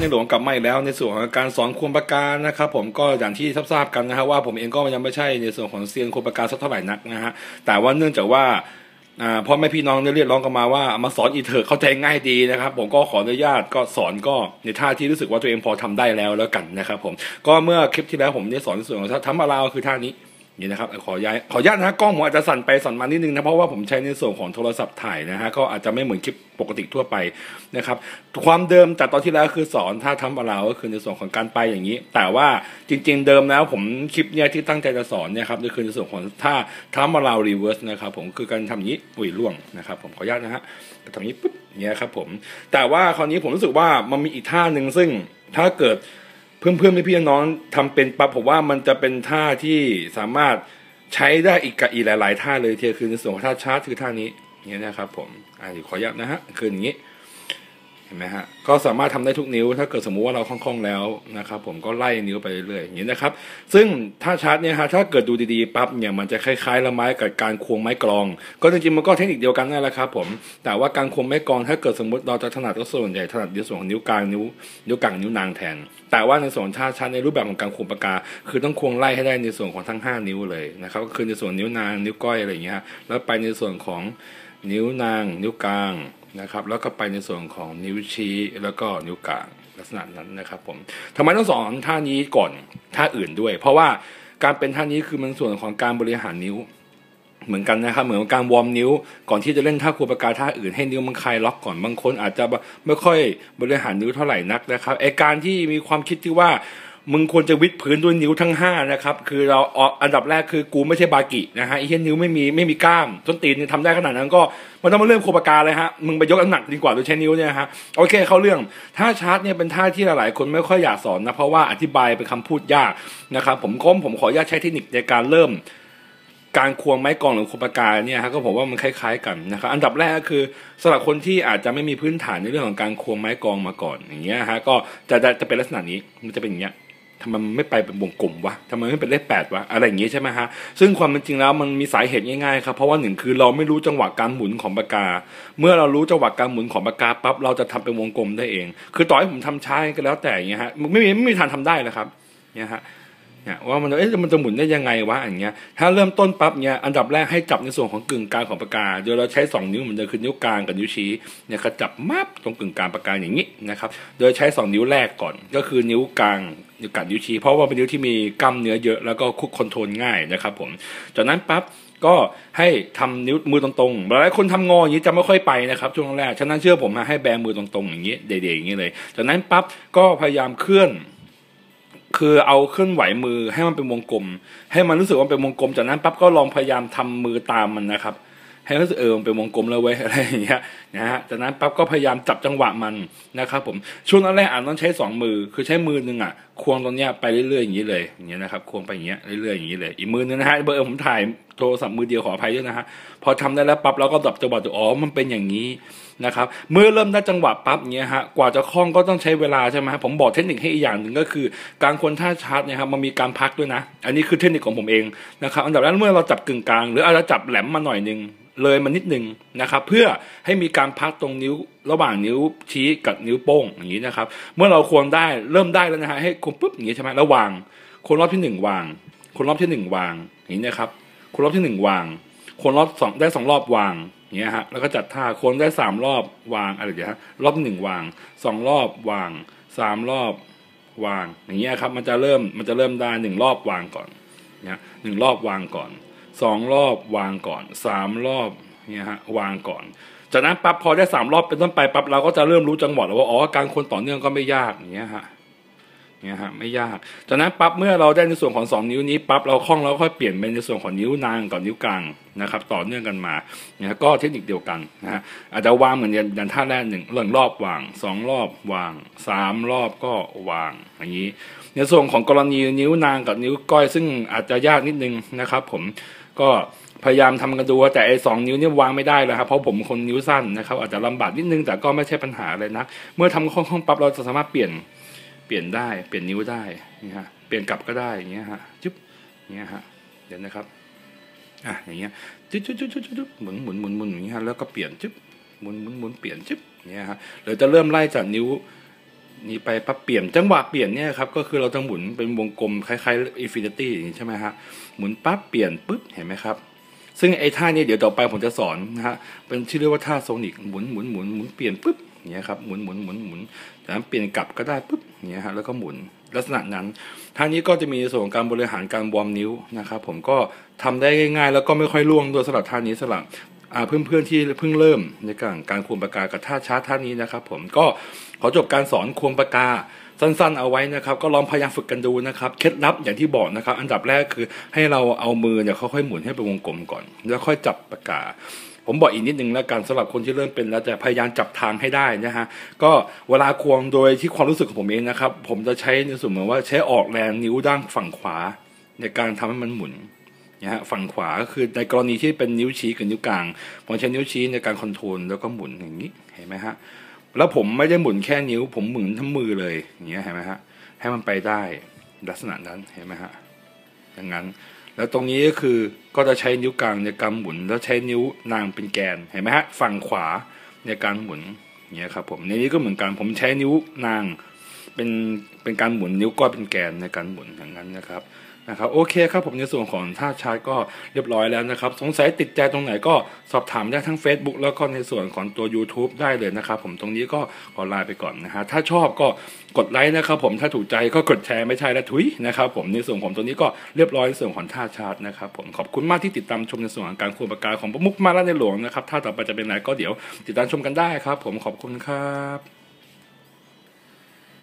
ในหลวงกลับมาอีกแล้วในส่วนของการสอนควงปากกานะครับผมก็อย่างที่ทราบกันนะฮะว่าผมเองก็ยังไม่ใช่ในส่วนของเซียนควงปากกาสักเท่าไหร่นักนะฮะแต่ว่าเนื่องจากว่าพ่อแม่พี่น้องเนี่ยเรียกร้องกันมาว่ามาสอนอีเถอะเข้าใจง่ายดีนะครับ ผมก็ขออนุญาตก็สอนก็ในท่าที่รู้สึกว่าตัวเองพอทำได้แล้วแล้วกันนะครับผมก็เมื่อคลิปที่แล้วผมได้สอนในส่วนของทำมาลาวคือท่านี้ นี่นะครับขอย้ายขออนุญาตนะฮะกล้องผมอาจจะสั่นไปสั่นมานิดนึงนะเพราะว่าผมใช้ในส่วนของโทรศัพท์ถ่ายนะฮะก็อาจจะไม่เหมือนคลิปปกติทั่วไปนะครับความเดิมจากตอนที่แล้วคือสอนท่าทำมาลาวก็คือในส่วนของการไปอย่างนี้ แต่ว่าจริง ๆ เดิมแล้วผมคลิปเนี้ยที่ตั้งใจจะสอนเนี่ยครับก็คือในส่วนของท่าทำมาลาวรีเวิร์สนะครับผมคือการทำอย่างนี้อุ้ยล่วงนะครับผมขออนุญาตนะฮะทำอย่างนี้ปุ๊บเงี้ยครับผมแต่ว่าคราวนี้ผมรู้สึกว่ามันมีอีกท่าหนึ่งซึ่งถ้าเกิด เพื่อนเพื่อนพี่น้องๆทำเป็นปั๊บผมว่ามันจะเป็นท่าที่สามารถใช้ได้อีกกับอีกหลาย ๆ ท่าเลยเทียคือในส่วนของท่าชาร์จคือท่านี้อย่างเนี้ยนะครับผมอ่าขออนุญาตนะฮะคืออย่างนี้ เห็นไหมฮะก็สามารถทำได้ทุกนิ้ว ถ้าเกิดสมมุติว่าเราคล่องๆแล้วนะครับผมก็ไล่นิ้วไปเรื่อยๆอย่างนี้นะครับ ซึ่งถ้าชาร์จเนี่ยฮะถ้าเกิดดูดีๆปั๊บเนี่ยมันจะคล้ายๆละไม้กับการควงไม้กลอง ก็จริงๆมันก็เทคนิคเดียวกันนั่นแหละครับผมแต่ว่าการควงไม้กลองถ้าเกิดสมมติเราจะถนัดก็ส่วนใหญ่ถนัดในส่วนของนิ้วกลางนิ้วนิ้วกลางนิ้วนางแทน แต่ว่าในส่วนท่าชาร์จในรูปแบบของการควงปากกา คือต้องควงไล่ให้ได้ในส่วนของทั้ง 5 นิ้วเลยนะครับก็คือในส่วนนิ้วนางนิ้วก้อยอะไรอย่างเงี้ยแล้วไปในส่วนของนิ้วนาง นิ้วกลางนะครับ แล้วก็ไปในส่วนของนิ้วชี้แล้วก็นิ้วกลางลักษณะนั้นนะครับผมทำไมต้องสอนท่านี้ก่อนท่าอื่นด้วย เพราะว่าการเป็นท่านี้คือมันส่วนของการบริหารนิ้วเหมือนกันนะครับเหมือนการวอร์มนิ้ว ก่อนที่จะเล่นท่าครูปากกาท่าอื่นให้นิ้วมันคลายล็อกก่อนบางคนอาจจะไม่ค่อยบริหารนิ้วเท่าไหร่นักนะครับไอการที่มีความคิดที่ว่า มึงควรจะวิดพื้นด้วยนิ้วทั้งห้านะครับ คือเราอันดับแรกคือกูไม่ใช่บากินะฮะไอ้เหี้ยนิ้วไม่มีไม่มีกล้ามต้นตีนทำได้ขนาดนั้นก็มันต้องมาเริ่มโคปากาเลยฮะมึงไปยกน้ำหนักดีกว่าโดยใช้นิ้วเนี่ยฮะโอเคเข้าเรื่องท่าชาร์จเนี่ยเป็นท่าที่หลายๆคนไม่ค่อยอยากสอนนะเพราะว่าอธิบายเป็นคำพูดยากนะครับผมก้มผมขออนุญาตใช้เทคนิคในการเริ่ม การควงไม้กองหรือโคปากาเนี่ยฮะก็ผมว่ามันคล้าย ๆ กันนะครับอันดับแรกก็คือสำหรับคนที่อาจจะไม่มีพื้นฐานในเรื่องของการควงไม้กองมาก่อนอย่างเงี้ยฮะก็จะจะจะเป็นลักษณะนี้มันจะเป็นอย่างเงี้ย ทำไมมันไม่ไปเป็นวงกลมวะทำไมไม่เป็นเลขแปดวะอะไรอย่างงี้ใช่ไหมฮะซึ่งความเป็นจริงแล้วมันมีสาเหตุง่ายๆครับเพราะว่าหนึ่งคือเราไม่รู้จังหวะการหมุนของปากกา เมื่อเรารู้จังหวะการหมุนของปากกาปั๊บเราจะทำเป็นวงกลมได้เอง คือต่อให้ผมทำช้าก็แล้วแต่เงี้ยฮะไม่มีไม่มีทางทำได้เลยครับเนี่ยฮะ เนี่ยว่ามันเอ๊ะมันจะหมุนได้ยังไงวะอย่างเงี้ยถ้าเริ่มต้นปั๊บเนี่ยอันดับแรกให้จับในส่วนของกึ่งกลางของปากกาโดยเราใช้ 2 นิ้วเหมือนเดิมคือนิ้วกลางกับนิ้วชี้เนี่ยก็จับมับตรงกึ่งกลางปากกาอย่างนี้นะครับโดยใช้ 2 นิ้วแรกก่อนก็คือนิ้วกลางนิ้วกัดนิ้วชี้เพราะว่าเป็นนิ้วที่มีกล้ามเนื้อเยอะแล้วก็คุกคอนโทรลง่ายนะครับผมจากนั้นปั๊บก็ให้ทำนิ้วมือตรงๆ หลายคนทำงออย่างนี้จะไม่ค่อยไปนะครับช่วงแรก ฉะนั้นเชื่อผมมาให้แบมือตรงๆอย่างนี้ เด็ๆอย่างนี้เลย จากนั้นปั๊บก็พยายามเคลื่อน คือเอาเคลื่อนไหวมือให้มันเป็นวงกลม ให้มันรู้สึกว่าเป็นวงกลมจากนั้นปั๊บก็ลองพยายามทำมือตามมันนะครับ ให้รู้สึกเออมันเป็นวงกลมแล้วเว้ยอะไรอย่างเงี้ยนะฮะจากนั้นปั๊บก็พยายามจับจังหวะมันนะครับผมช่วงแรกๆอ่านต้องใช้สองมือคือใช้มือหนึ่งอะ ควงตรงเนี้ยไปเรื่อยๆอย่างนี้เลยอย่างเงี้ยนะครับควงไปอย่างเงี้ยเรื่อยๆอย่างนี้เลย อีกมือนึงนะฮะเบอร์ผมถ่ายโทรศัพท์มือเดียวขออภัยด้วยนะฮะพอทำได้แล้วปั๊บเราก็ดับจังหวะตัวอ๋อมันเป็นอย่างนี้นะครับเมื่อเริ่มได้จังหวะปั๊บเงี้ยฮะกว่าจะคล่องก็ต้องใช้เวลาใช่ไหมฮะผมบอกเทคนิคให้อีกอย่างหนึ่งก็คือ การควรท่าชาร์จเนี่ยครับมันมีการพักด้วยนะ อันนี้คือเทคนิคของผมเองนะครับอันดับแรกเมื่อเราจับกึ่งกลางหรืออาจจะจับแหลมมาหน่อยนึงเลยมานิดนึงนะครับเพื่อให้มีการพักตรงนิ้วระหว่างนิ้วชี้กับนิ้วโป้งอย่างนี้นะครับ เมื่อเราควงได้เริ่มได้แล้วนะฮะให้ควงปุ๊บอย่างนี้ใช่ไหมแล้ววาง คนรอบที่หนึ่งวาง คนรอบที่หนึ่งวาง อย่างนี้นะครับ คนรอบที่หนึ่งวาง คนรอบสองได้สองรอบวางอย่างเงี้ยฮะแล้วก็จัดท่าคนได้สามรอบวางอะไรอย่างเงี้ยฮะรอบหนึ่งวางสองรอบวางสามรอบวาง อย่างเงี้ยครับ มันจะเริ่มมันจะเริ่มได้หนึ่งรอบวางก่อนเนี่ยหนึ่งรอบวางก่อนสองรอบวางก่อนสามรอบเนี่ยฮะวางก่อน จากนั้นปั๊บพอได้สามรอบเป็นต้นไปปั๊บเราก็จะเริ่มรู้จังหวะแล้วว่าอ๋อการคนต่อเนื่องก็ไม่ยากอย่างเงี้ยฮะ เนี่ยฮะไม่ยากจากนั้นปั๊บเมื่อเราได้ในส่วนของสองนิ้วนี้ปั๊บเราคล่องแล้วค่อยเปลี่ยนเป็นในส่วนของนิ้วนางกับนิ้วกลางนะครับต่อเนื่องกันมาเนี่ยก็เทคนิคเดียวกันนะฮะอาจจะวางเหมือนอย่างท่าแรกหนึ่งหนึ่งรอบวางสองรอบวางสามรอบก็วางอย่างนี้ ในส่วนของกรณีนิ้วนางกับนิ้วก้อยซึ่งอาจจะยากนิดนึงนะครับ ผมก็พยายามทำกันดูแต่ไอ้สองนิ้วเนี่ยวางไม่ได้แล้วครับเพราะผมคนนิ้วสั้นนะครับอาจจะลำบากนิดนึงแต่ก็ไม่ใช่ปัญหาเลยนะเมื่อทำคล่องๆปั๊บเราจะสามารถเปลี่ยน เปลี่ยนได้เปลี่ยนนิ้วได้นี่ฮะเปลี่ยนกลับก็ได้อย่างเงี้ยฮะจุ๊บเงี้ยฮะเดี๋ยวนะครับอะอย่างเงี้ยจุ๊บจุ๊บจุ๊บจุ๊บจุ๊บหมุนหมุนหมุนหมุนอย่างเงี้ยฮะแล้วก็เปลี่ยนจุ๊บหมุนหมุนหมุนเปลี่ยนจุ๊บเงี้ยฮะหรือจะเริ่มไล่จากนิ้วนี้ไปปั๊บเปลี่ยนจังหวะเปลี่ยนเนี่ยครับก็คือเราจะหมุนเป็นวงกลมคล้ายๆอินฟินิตี้อย่างนี้ใช่ไหมฮะหมุนปั๊บเปลี่ยนปุ๊บเห็นไหมครับ ซึ่งไอ้ท่านี้เดี๋ยวต่อไปผมจะสอนนะฮะเป็นชื่อเรียกว่าท่าโซนิกหมุนหมุนหมุนหมุนเปลี่ยนปุ๊บอย่างเงี้ยครับหมุนหมุนหมุนหมุนจากนั้นเปลี่ยนกลับก็ได้ปุ๊บอ เงี้ยฮะแล้วก็หมุนลักษณะนั้นท่านี้ก็จะมีส่วนของการบริหารการวอร์มนิ้วนะครับผมก็ทำได้ง่ายๆ แล้วก็ไม่ค่อยล่วงโดยสำหรับท่านี้สำหรับเพื่อนๆที่เพิ่งเริ่มในการการควงปากกากับท่าชาร์ท่านี้นะครับ ผมก็ขอจบการสอนควงปากกาสั้นๆเอาไว้นะครับ ก็ลองพยายามฝึกกันดูนะครับเคล็ดลับอย่างที่บอกนะครับ อันดับแรกคือให้เราเอามือเนี่ยค่อยๆหมุนให้เป็นวงกลมก่อน แล้วค่อยจับปากกา ผมบอกอีกนิดนึงแล้วกันสำหรับคนที่เริ่มเป็นแล้วแต่พยายามจับทางให้ได้นะฮะก็เวลาควงโดยที่ความรู้สึกของผมเองนะครับ ผมจะใช้ในส่วนเหมือนว่าใช้ออกแรงนิ้วด้านฝั่งขวา ในการทำให้มันหมุนนะฮะฝั่งขวาก็คือในกรณีที่เป็นนิ้วชี้กับนิ้วกลางผมใช้นิ้วชี้ในการคอนโทรลแล้วก็หมุนอย่างนี้เห็นไหมฮะแล้วผมไม่ได้หมุนแค่นิ้ว ผมหมุนทั้งมือเลยอย่างเงี้ยเห็นไหมฮะให้มันไปได้ลักษณะนั้นเห็นไหมฮะอย่างนั้น แล้วตรงนี้ก็คือก็จะใช้นิ้วกลางในการหมุน แล้วใช้นิ้วนางเป็นแกนเห็นไหมฮะฝั่งขวาในการหมุนเนี่ยครับผมในนี้ก็เหมือนกันผมใช้นิ้วนางเป็นเป็นการหมุนนิ้วก้อยเป็นแกนในการหมุนอย่างนั้นนะครับ นะครับโอเคครับผมในส่วนของท่าชาร์จก็เรียบร้อยแล้วนะครับ สงสัยติดใจตรงไหนก็สอบถามได้ทั้ง Facebook แล้วก็ในส่วนของตัว YouTube ได้เลยนะครับผมตรงนี้ก็ขอลาไปก่อนนะฮะถ้าชอบก็กดไลค์นะครับผมถ้าถูกใจก็กดแชร์ไม่ใช่ละทุยนะครับผมในส่วนของตัวนี้ก็เรียบร้อยในส่วนของท่าชาร์จนะครับผมขอบคุณมากที่ติดตามชมในส่วนของการควงปากกาของประมุกมาล้วในหลวงนะครับถ้าต่อไปจะเป็นไหนก็เดี๋ยวติดตามชมกันได้ครับ ผมขอบคุณครับ